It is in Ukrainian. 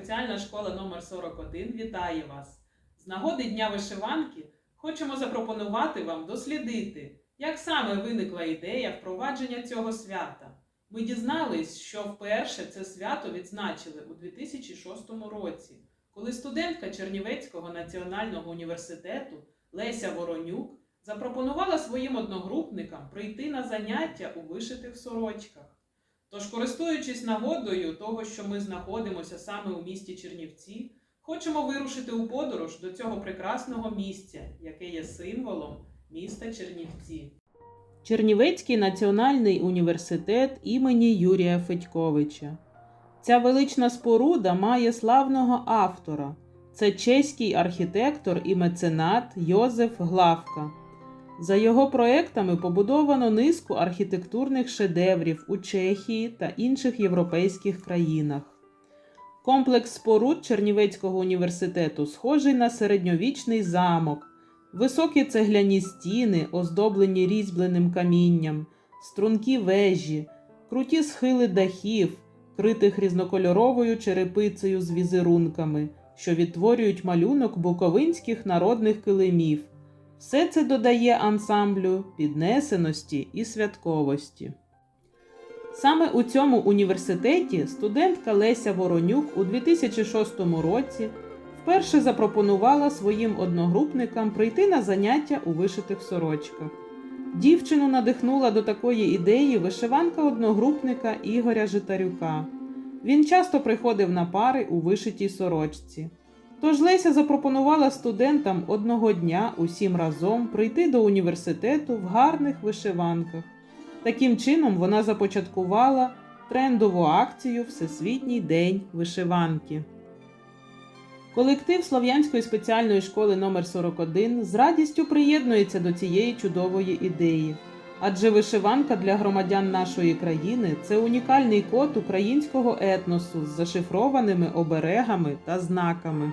спеціальна школа номер 41 вітає вас. З нагоди Дня вишиванки хочемо запропонувати вам дослідити, як саме виникла ідея впровадження цього свята. Ми дізнались, що вперше це свято відзначили у 2006 році, коли студентка Чернівецького національного університету Леся Воронюк запропонувала своїм одногрупникам прийти на заняття у вишитих сорочках. Тож, користуючись нагодою того, що ми знаходимося саме у місті Чернівці, хочемо вирушити у подорож до цього прекрасного місця, яке є символом міста Чернівці. Чернівецький національний університет імені Юрія Федьковича. Ця велична споруда має славного автора. Це чеський архітектор і меценат Йозеф Главка. За його проектами побудовано низку архітектурних шедеврів у Чехії та інших європейських країнах. Комплекс споруд Чернівецького університету схожий на середньовічний замок, високі цегляні стіни, оздоблені різьбленим камінням, стрункі вежі, круті схили дахів, критих різнокольоровою черепицею з візерунками, що відтворюють малюнок буковинських народних килимів. Все це додає ансамблю піднесеності і святковості. Саме у цьому університеті студентка Леся Воронюк у 2006 році вперше запропонувала своїм одногрупникам прийти на заняття у вишитих сорочках. Дівчину надихнула до такої ідеї вишиванка одногрупника Ігоря Житарюка. Він часто приходив на пари у вишитій сорочці. Тож Леся запропонувала студентам одного дня усім разом прийти до університету в гарних вишиванках. Таким чином вона започаткувала трендову акцію Всесвітній день вишиванки. Колектив Слов'янської спеціальної школи номер 41 з радістю приєднується до цієї чудової ідеї. Адже вишиванка для громадян нашої країни це унікальний код українського етносу з зашифрованими оберегами та знаками.